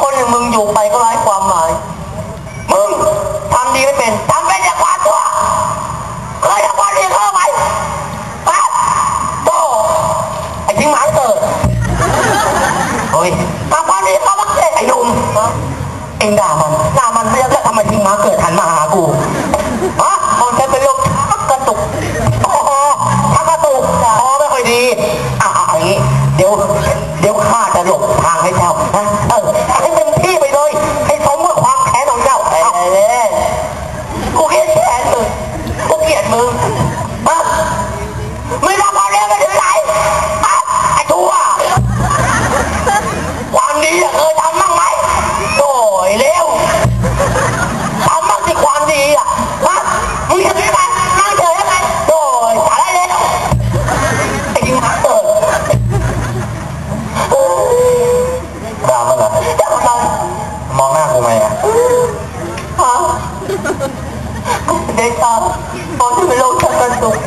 คนอย่างมึงอยู่ไปก็ไร้ความหมาย มึงทำดีไม่เป็นทำเป็นอย่างความชั่วเคยทำความดีเข้าไหมฮะโตไอ้ทิ้งหมาเกิดเฮ้ยทำความดีเข้ามาเไอ้หนุ่มเอ็งด่ามันด่ามันไม่แล้วทำไมทิ้งหมาเกิดหันมาหากูฮะมันจะเป็นโรคชักกระตุกโอ๋อชักกระตุกอ๋อไม่ค่อยดีอะอะอย่างงี้เดี๋ยว ฮะเด็กตาต